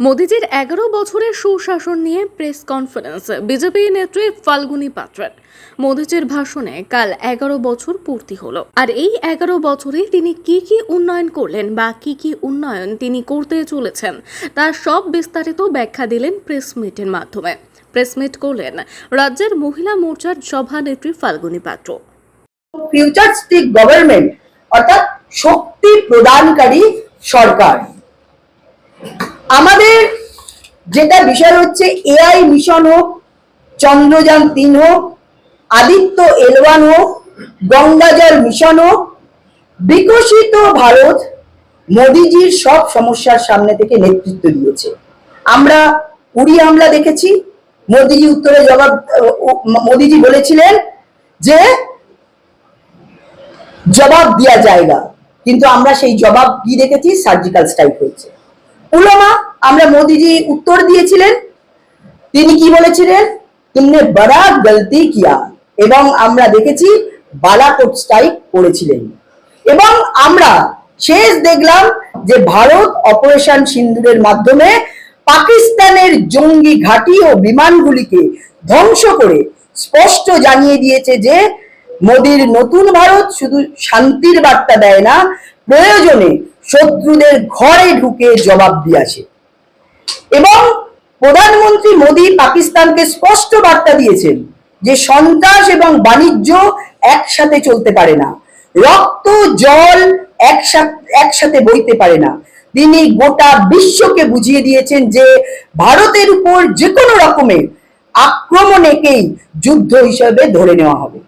মোদিজির এগারো বছরের সুশাসন নিয়ে প্রেস কনফারেন্স বিজেপি নেত্রী ফাল্গুনী পাত্রের মোদিজির ভাষণে কাল এগারো বছর পূর্তি হলো। আর এই এগারো বছরে তিনি কি কি উন্নয়ন করলেন বা কি কি উন্নয়ন তিনি করতে চলেছেন তার সব বিস্তারিত ব্যাখ্যা দিলেন প্রেস মিটের মাধ্যমে। প্রেস মিট করলেন রাজ্যের মহিলা মোর্চার সভানেত্রী ফাল্গুনী পাত্র। ফিউচারিস্টিক গভর্নমেন্ট অর্থাৎ শক্তি প্রদানকারী সরকার। আমাদের যেটা বিষয় হচ্ছে এআই মিশন হোক, চন্দ্রযান তিন হোক, আদিত্য এলওয়ান হোক, গঙ্গাজল মিশন হোক, বিকশিত ভারত মোদিজির সব সমস্যার সামনে থেকে নেতৃত্ব দিয়েছে। আমরা উড়ি হামলা দেখেছি, মোদিজি উত্তরে জবাব মোদিজি বলেছিলেন যে জবাব দেওয়া জায়গা, কিন্তু আমরা সেই জবাব কি দেখেছি? সার্জিক্যাল স্ট্রাইক হয়েছে। পুলওয়ামা আমরা মোদিজি উত্তর দিয়েছিলেন। তিনি কি বলেছিলেন? তুমনে বড়া গলতি কিয়া। এবং আমরা দেখেছি বালাকোট স্ট্রাইক করেছিলেন। এবং আমরা শেষ দেখলাম যে ভারত অপারেশন সিন্দুরের মাধ্যমে পাকিস্তানের জঙ্গি ঘাঁটি ও বিমানগুলিকে ধ্বংস করে স্পষ্ট জানিয়ে দিয়েছে যে, মোদির নতুন ভারত শুধু শান্তির বার্তা দেয় না, প্রয়োজনে শত্রুদের ঘরে ঢুকে জবাব দিয়েছে। এবং প্রধানমন্ত্রী মোদী পাকিস্তানকে স্পষ্ট বার্তা দিয়েছেন যে সন্ত্রাস এবং বাণিজ্য একসাথে চলতে পারে না। রক্ত, জল একসাথে একসাথে বইতে পারে না। তিনি গোটা বিশ্বকে বুঝিয়ে দিয়েছেন যে ভারতের উপর যে কোনো রকমের আক্রমণেকেই যুদ্ধ হিসেবে ধরে নেওয়া হবে।